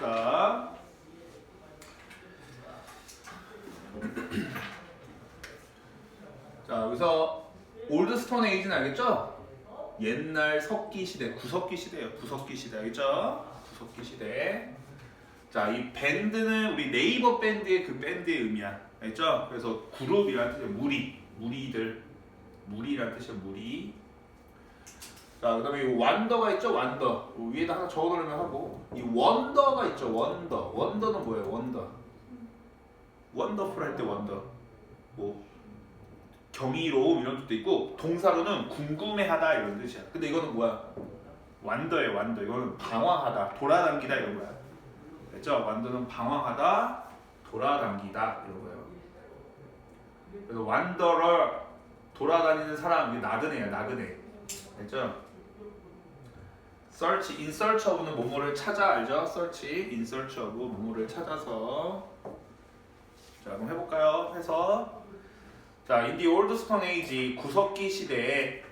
봅시다. 자 여기서 올드 스톤 에이지는 알겠죠? 옛날 석기 시대, 구석기 시대예요. 구석기 시대 알겠죠? 구석기 시대. 자, 이 밴드는 우리 네이버 밴드의 그 밴드의 의미야. 알겠죠? 그래서 그룹이라는 뜻이야. 무리, 무리들. 무리라는 뜻이야. 무리. 자, 그 다음에 이 완더가 있죠. 완더. 위에다 하나 적어 놓으면 하고 이 원더가 있죠. 원더. 원더는 뭐예요? 원더. 원더풀 할 때 원더. 뭐 경이로움 이런 뜻도 있고 동사로는 궁금해하다 이런 뜻이야. 근데 이거는 뭐야? 완더예요. 완더. 이거는 방황하다, 돌아다니다 이런 거야. 됐죠? 완더는 방황하다, 돌아다니다 이런 거예요. 그래서 완더러 돌아다니는 사람 이게 나그네야. 나그네. 됐죠? Search, in search of는 뭐뭐를 찾아 알죠? search, in search of 뭐뭐를 찾아서 자 그럼 해볼까요? 해서 자, in the old stone age 구석기 시대에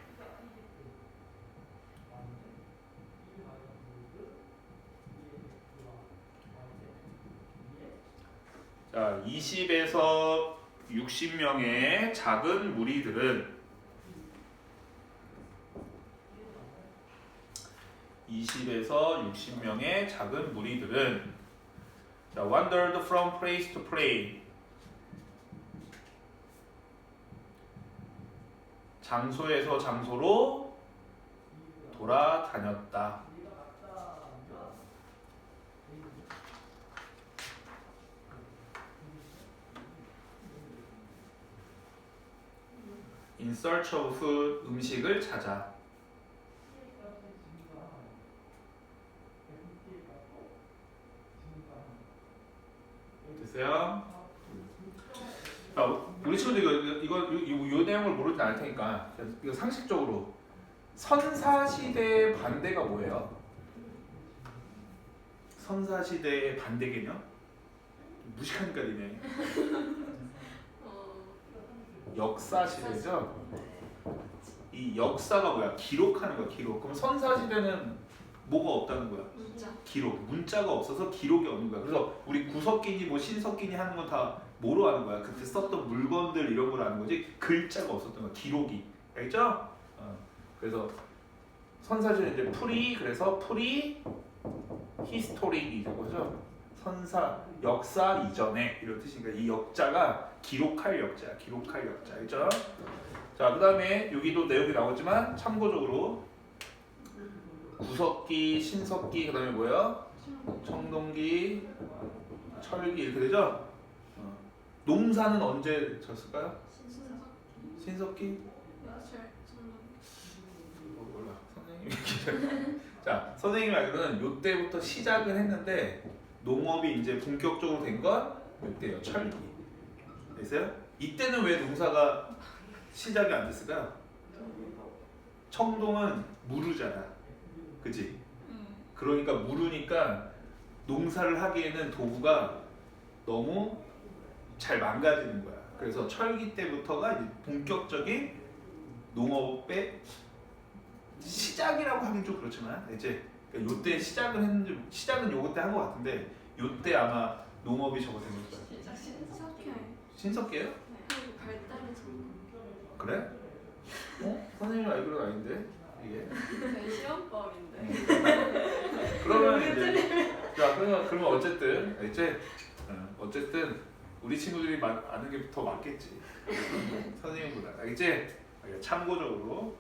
자, 20에서 60명의 작은 무리들은 20에서 60명의 작은 무리들은 자, wandered from place to place 장소에서 장소로 돌아다녔다. Of food, 음식을 찾아. 됐어요? 자, 우리 친구들 이거 이거 이, 이, 이 내용을 모를 때 알 테니까 이거 상식적으로 선사 시대의 반대가 뭐예요? 선사 시대의 반대 개념? 무식하니까 니네 역사 시대죠. 이 역사가 뭐야? 기록하는 거야 기록. 그럼 선사 시대는 뭐가 없다는 거야? 문자. 기록 문자가 없어서 기록이 없는 거야. 그래서 우리 구석기니 뭐 신석기니 하는 건 다 뭐로 하는 거야? 그때 썼던 물건들 이런 걸 아는 거지 글자가 없었던 거야. 기록이 알죠? 어. 그래서 선사시는 이제 프리 그래서 프리 히스토릭이 되고죠. 선사 역사 이전에 이런 뜻이니까 이 역자가 기록할 역자야. 기록할 역자 알죠? 자 그다음에 여기도 내용이 나오지만 참고적으로 구석기, 신석기 그다음에 뭐야? 청동기, 철기 이렇게 되죠? 어. 농사는 언제 졌을까요? 신석기? 어, 몰라 선생님이 자 선생님이 알기로는 요때부터 시작을 했는데 농업이 이제 본격적으로 된 건 요때요 철기 됐어요? 이때는 왜 농사가 시작이 안 됐을까요? 청동은 무르잖아 그지? 음. 그러니까 무르니까 농사를 하기에는 도구가 너무 잘 망가지는 거야. 그래서 철기 때부터가 이제 본격적인 농업의 시작이라고 하긴 좀 그렇지만 이제 그러니까 요때 시작을 했는지 시작은 요거 때 한 것 같은데 요때 아마 농업이 저거 된 거야. 시작 신석회. 신석기예요? 그리고 발달의 전공. 그래? 어? 선생님 알기로는 아닌데 이게. 저희 시험법인데. 그러면 이제 자 그러면 그러면 어쨌든 이제 어, 어쨌든 우리 친구들이 마, 아는 게 더 맞겠지 선생님보다 알겠지? 아, 참고적으로.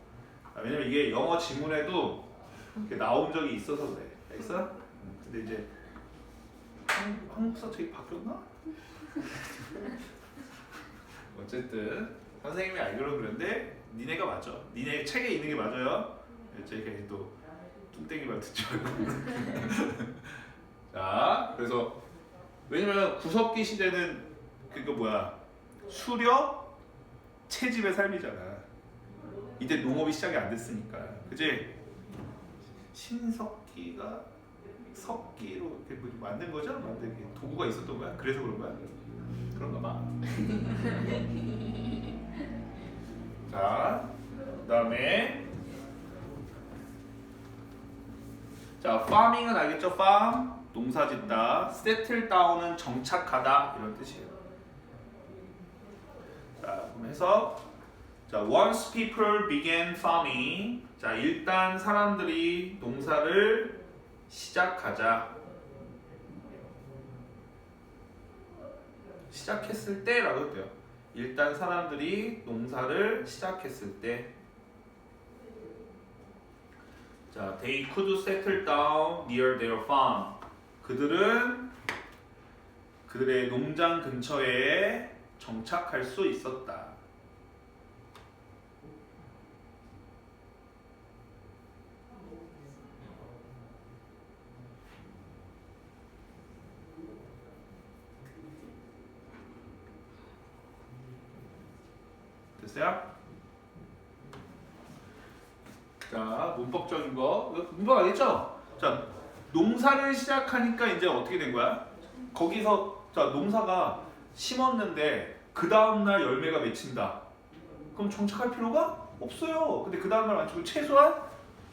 아, 왜냐면 이게 영어 지문에도 이렇게 나온 적이 있어서 그래. 알겠어? 음, 근데 이제 한, 한국사 책이 바뀌었나? 어쨌든 선생님이 알기로 그런데 니네가 맞아 니네 책에 있는 게 맞아요? 괜히 또 뚱땡이 말 듣지 말고 자 그래서 왜냐면 구석기 시대는 그거 뭐야? 수렵 채집의 삶이잖아 이때 농업이 시작이 안 됐으니까 그지 신석기가 석기로 뭐 만든 거죠 만들기 도구가 있었던 거야 그래서 그런 거야 그런가 봐 자 그다음에 자, farming은 알겠죠? farm. 농사 짓다. settle down은 정착하다 이런 뜻이에요. 자, 그럼 해서 자, once people began farming. 자, 일단 사람들이 농사를 시작하자. 시작했을 때라고 돼요. 일단 사람들이 농사를 시작했을 때. 자, they could settle down near their farm. 그들은 그들의 농장 근처에 정착할 수 있었다. 됐어요? 자, 문법적인 거. 문법 알겠죠? 자, 농사를 시작하니까 이제 어떻게 된 거야? 거기서 자, 농사가 심었는데 그 다음 날 열매가 맺힌다. 그럼 정착할 필요가 없어요. 근데 그 다음 날안 치고 최소한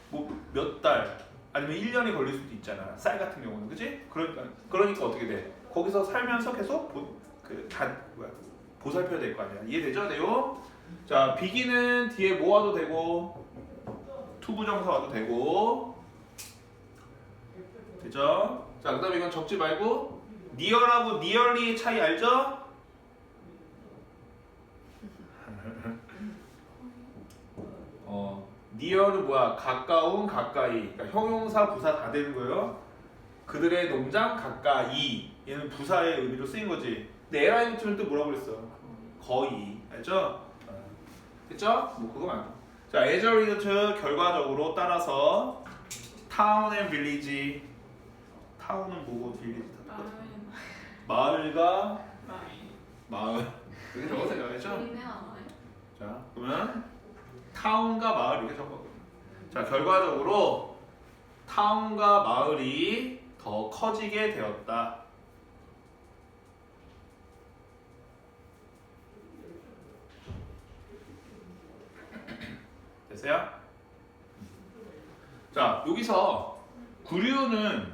뭐 몇 달 아니면 1년이 걸릴 수도 있잖아. 쌀 같은 경우는. 그지? 그러니까 그러니까 어떻게 돼? 거기서 살면서 계속 보, 그 다, 뭐야? 보살펴야 될 거 아니야. 이해되죠? 네요. 자, 비기는 뒤에 뭐 와도 되고 투부정사 와도 되고 되죠? 자, 그 다음에 이건 적지 말고 니얼하고 니얼리 차이 알죠? 어, 니얼은 뭐야? 가까운, 가까이. 그러니까 형용사, 부사 다 되는 거예요. 그들의 농장 가까이. 얘는 부사의 의미로 쓰인 거지. 근데 에라이 붙으면 또 뭐라고 그랬어? 거의. 알죠? 어. 됐죠? 뭐 그거 말고. 자, as a result 결과적으로 따라서 town and village. 타운은 뭐고 빌리지 다 똑같아. 마을과 마을. 이렇게 적었어요, 알죠? 자, 그러면 타운과 마을 이렇게 적거든요. 자, 결과적으로 타운과 마을이 더 커지게 되었다. 됐어요? 자, 여기서 구류는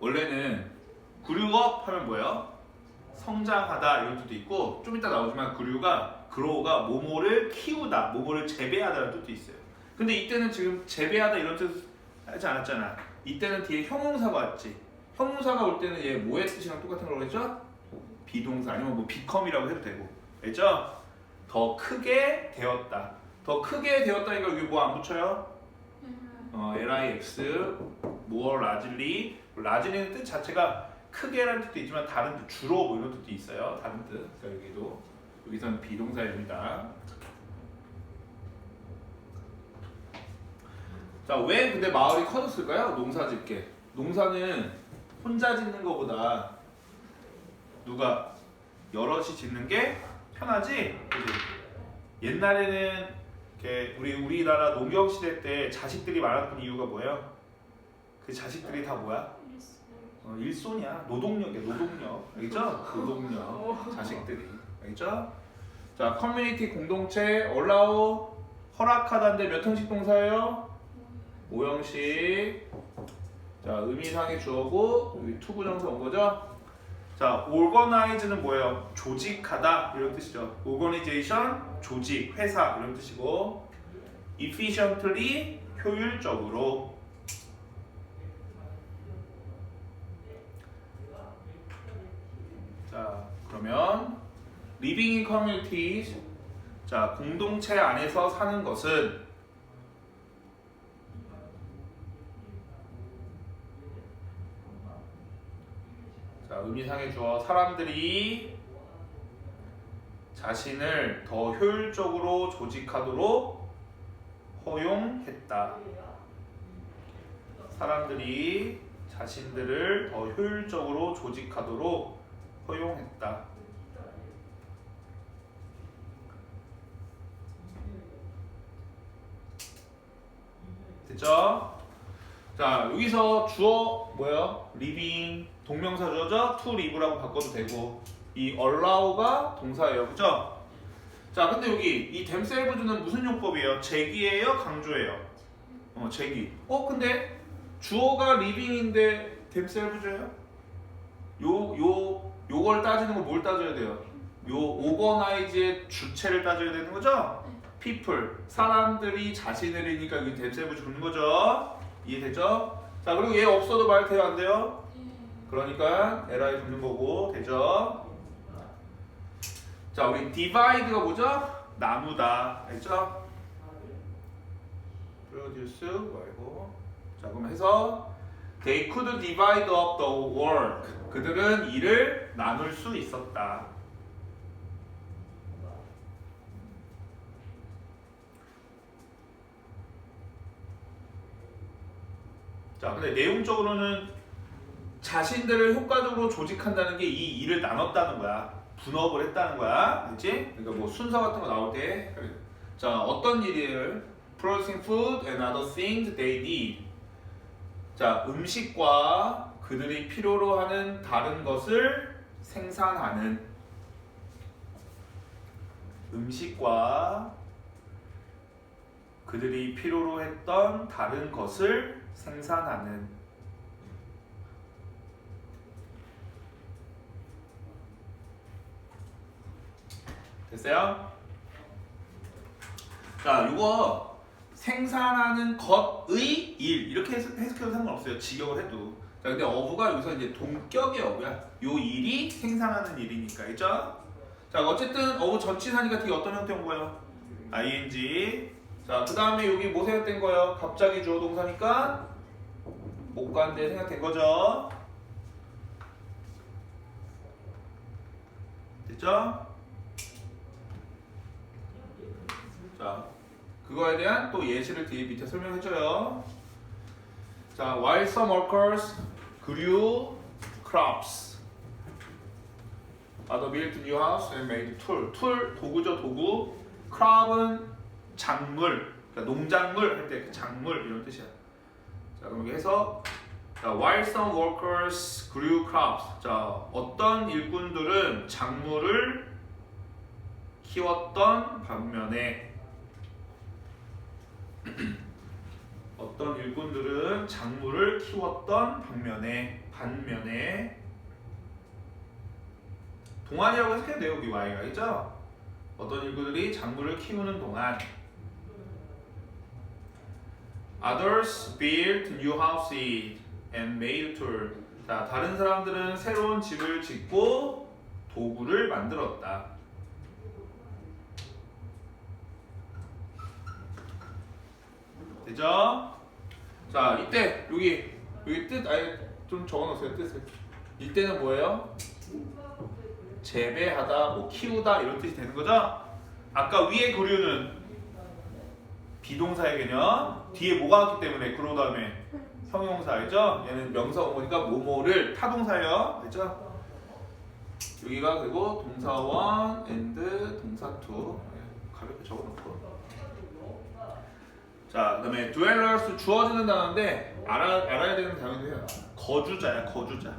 원래는 구류업 하면 뭐예요? 성장하다 이런 뜻도 있고 좀 이따 나오지만 구류가 그로우가 모모를 키우다, 모모를 재배하다는 뜻도 있어요. 근데 이때는 지금 재배하다 이런 뜻 하지 않았잖아. 이때는 뒤에 형용사가 왔지. 형용사가 올 때는 얘 뭐의 뜻이랑 똑같은 걸 했죠? 비동사 아니면 뭐 비컴이라고 해도 되고. 알죠? 더 크게 되었다. 더 크게 되었다니까 여기 뭐 안 붙여요? 어, LIX, more largely. largely는 뜻 자체가 크게라는 뜻도 있지만 다른 뜻, 주로 뭐 이런 뜻도 있어요. 다른 뜻. 그러니까 여기도 여기서는 비동사입니다. 자, 왜 근데 마을이 커졌을까요? 농사 짓게. 농사는 혼자 짓는 것보다 누가 여럿이 짓는 게 편하지? 그지? 옛날에는 우리 우리나라 농경 시대 때 자식들이 많았던 이유가 뭐예요? 그 자식들이 다 뭐야? 어, 일손이야. 노동력이야. 노동력. 알겠죠? 노동력. 자식들이. 알겠죠? 자, 커뮤니티 공동체 얼라우 허락하다인데 몇 형식 동사예요? 5형식. 자, 의미상의 주어고 여기 투부정사 온 거죠? 자, organize는 뭐예요? 조직하다 이런 뜻이죠. organization 조직, 회사 이런 뜻이고 efficiently 효율적으로. 자, 그러면 living in communities. 자, 공동체 안에서 사는 것은 자, 의미상의 주어 사람들이 자신을 더 효율적으로 조직하도록 허용했다. 사람들이 자신들을 더 효율적으로 조직하도록 허용했다. 됐죠? 자 여기서 주어 뭐예요? living 동명사 주어죠? to live라고 바꿔도 되고 이 allow가 동사예요, 그죠? 자 근데 여기 이 themselves는 무슨 용법이에요? 제기예요, 강조예요? 어 제기. 어 근데 주어가 living인데 댐셀브즈예요. 요, 요, 요걸 따지는 거뭘 따져야 돼요? 요 오거나이즈의 주체를 따져야 되는 거죠? people, 사람들이 자신을이니까 여기 댐셀브즈 붙는 거죠? 이해되죠? 자, 그리고 얘 없어도 말 돼요, 안 돼요? 그러니까 LI 붙는 거고, 되죠? 자, 우리 divide가 뭐죠? 나누다, 알죠? produce 말고. 자 그럼 해서 they could divide up the work. 그들은 일을 나눌 수 있었다. 자 근데 내용적으로는 자신들을 효과적으로 조직한다는 게 이 일을 나눴다는 거야 분업을 했다는 거야. 알지? 그러니까 뭐 순서 같은 거 나올 때자 어떤 일을? Producing food and other things they need. 자, 음식과 그들이 필요로 하는 다른 것을 생산하는. 음식과 그들이 필요로 했던 다른 것을 생산하는 됐어요? 자, 이거 생산하는 것의 일 이렇게 해석- 해석해도 상관없어요. 직역을 해도. 자, 근데 어부가 여기서 이제 동격의 어부야. 요 일이 생산하는 일이니까, 있죠? 자, 어쨌든 어부 전치사니까 뒤에 어떤 형태 온 거예요? ing. 자, 그 다음에 여기 뭐 생각된 거예요? 갑자기 주어 동사니까 못 간데 생각된 거죠? 됐죠? 자, 그거에 대한 또 예시를 뒤에 밑에 설명해줘요. 자, while some workers grew crops, other built new house and made tool. tool 도구죠 도구. crop은 작물, 그러니까 농작물 할때그 작물 이런 뜻이야. 자, 그럼 여기 해서 자, while some workers grew crops. 자, 어떤 일꾼들은 작물을 키웠던 반면에 어떤 일꾼들은 작물을 키웠던 반면에 반면에 동안이라고 해석해도 돼요 여기 Y가. 있죠? 어떤 일꾼들이 작물을 키우는 동안. Others built new houses and made tool 자, 다른 사람들은 새로운 집을 짓고 도구를 만들었다 되죠? 자, 이때 여기 여기 뜻 아예 좀 적어놓으세요 뜻을. 이때는 뭐예요? 재배하다, 뭐 키우다 이런 뜻이 되는 거죠? 아까 위에 그류는 비동사의 개념, 뒤에 뭐가 왔기 때문에 그로 다음에 형용사이죠? 얘는 명사 오니까 뭐뭐를 타동사예요, 됐죠? 여기가 그리고 동사 원, and 동사 투 가볍게 적어놓고. 자, 그다음에 dwellers 주어지는 단어인데 알아 알아야 되는 단어인데요. 거주자야, 거주자.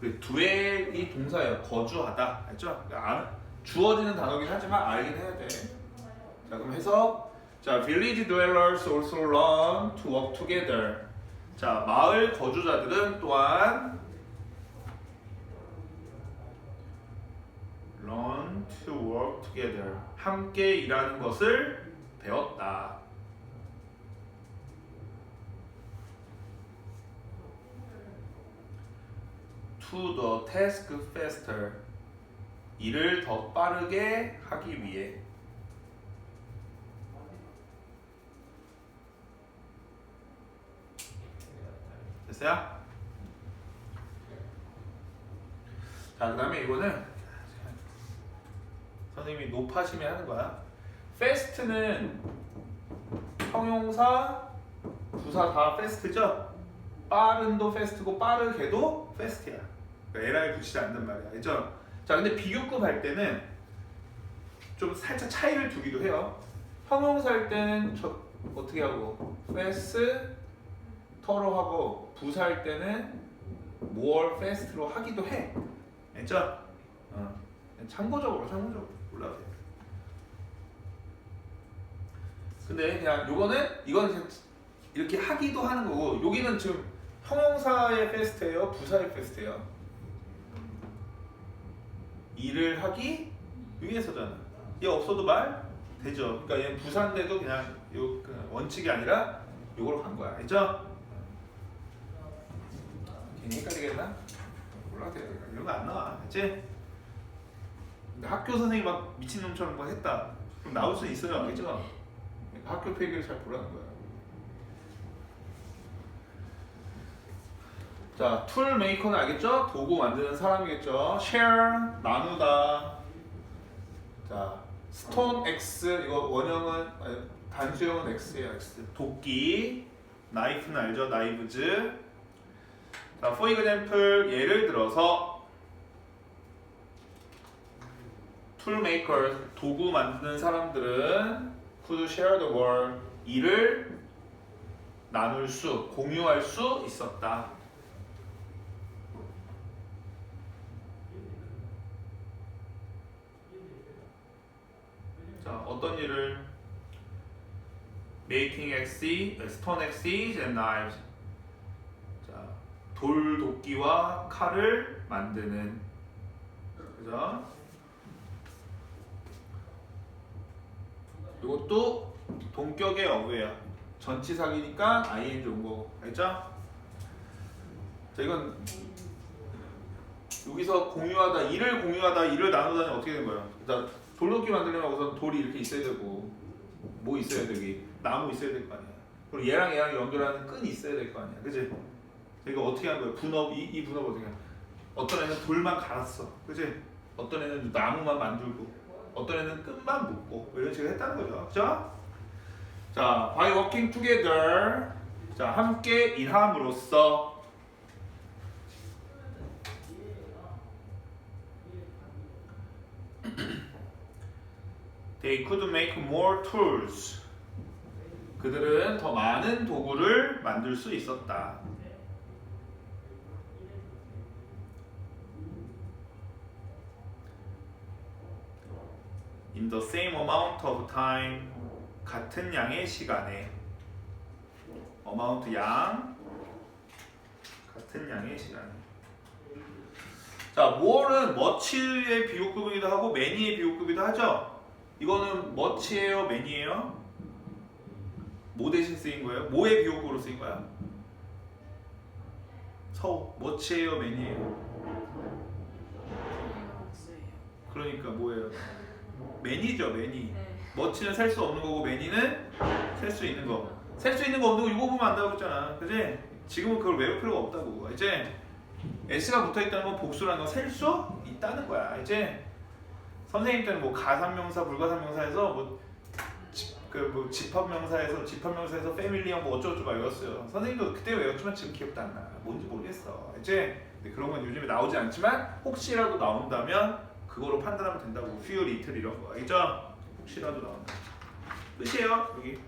그 dwell이 동사예요. 거주하다, 알죠? 그러니까 알, 주어지는 단어긴 하지만 알긴 해야 돼. 자, 그럼 해서 자, village dwellers also learn to work together. 자, 마을 거주자들은 또한 learn to work together. 함께 일하는 것을 배웠다. to the faster. 일을 더 빠르게 하기 위해. 됐어요? 자, 그 다음에 이거는 선생님이 높아심에 하는 거야. Fast는 형용사, 부사 다 fast죠? 빠른도 fast고 빠르게도 fast야. 그러니까 LI 붙이지 않는 말이야. 알죠? 자, 근데 비교급 할 때는 좀 살짝 차이를 두기도 해요. 형용사 할 때는 저 어떻게 하고 fast, 터로 하고 부사 할 때는 more fast로 하기도 해. 알죠? 어. 참고적으로 참고적으로 올라가세요. 근데 그냥 요거는 그냥 이렇게 하기도 하는 거고 여기는 지금 형용사의 페스트예요, 부사의 페스트예요. 일을 하기 위해서잖아. 얘 없어도 말 되죠. 그러니까 얘는 부사인데도 그냥 요그 원칙이 아니라 요걸로 간 거야. 알죠? 괜히 헷갈리겠나? 몰라 돼. 이런 거 안 나와. 알지? 근데 학교 선생님이 막 미친놈처럼 막 했다. 그럼 나올 수 있어요. 알겠죠? 학교 폐기를 잘 보라는 거야. 자, 툴 메이커는 알겠죠? 도구 만드는 사람이겠죠? share 나누다. 자, 스톤 X 이거 원형은 단수형은 X예요, X. 도끼. 나이프는 알죠? 나이브즈. 자, for example 예를 들어서 툴 메이커 도구 만드는 사람들은 could share the world 일을 나눌 수, 공유할 수 있었다. 자, 어떤 일을 making axes, stone axes and knives. 자, 돌 도끼와 칼을 만드는 그죠? 이것도 동격의 어구예요. 전치사기니까 ing 온 거고, 알죠? 자, 이건 여기서 공유하다, 일을 공유하다, 일을 나누다는 어떻게 된 거예요? 자, 돌도끼 만들려면 우선 돌이 이렇게 있어야 되고, 뭐 있어야 되기? 나무 있어야 될 거 아니야. 그리고 얘랑 얘랑 연결하는 끈이 있어야 될 거 아니야, 그지? 이거 어떻게 한 거야? 분업 이, 이 분업 어떻게? 한 거야? 어떤 애는 돌만 갈았어, 그지? 어떤 애는 나무만 만들고, 어떤 애는 끈만 묶고 뭐 이런 식으로 했다는 거죠, 그죠? 자, by working together, 자 함께 일함으로써 They could make more tools. 그들은 더 많은 도구를 만들 수 있었다. In the same amount of time, 같은 양의 시간에 amount 양 같은 양의 시간에 자, more는 much의 비교급이기도 하고 many의 비교급이기도 하죠. 이거는 much예요, many예요? 뭐 대신 쓰인 거예요? 뭐의 비교급으로 쓰인 거야? 서우, much예요, many예요? 그러니까 뭐예요? Many죠, many. 네. 머치는 셀수 없는 거고 매니는 셀수 있는 거. 셀수 있는 거 없는 거 이거 보면 안다고 그랬잖아. 그지? 지금은 그걸 외울 필요가 없다고. 이제 s가 붙어 있다는 건 복수라는 건 셀 수 있다는 거야. 이제 선생님 때는 뭐 가산명사, 불가산명사에서 뭐 그뭐 집합명사에서 집합명사에서 패밀리형 뭐 어쩌고저쩌고 외웠어요. 선생님도 그때 외웠지만 지금 기억도 안 나. 뭔지 모르겠어. 이제 그런 건 요즘에 나오지 않지만 혹시라도 나온다면 그거로 판단하면 된다고. few, little 이런 거. 알겠죠? 혹시라도 나온다. 끝이에요. 여기.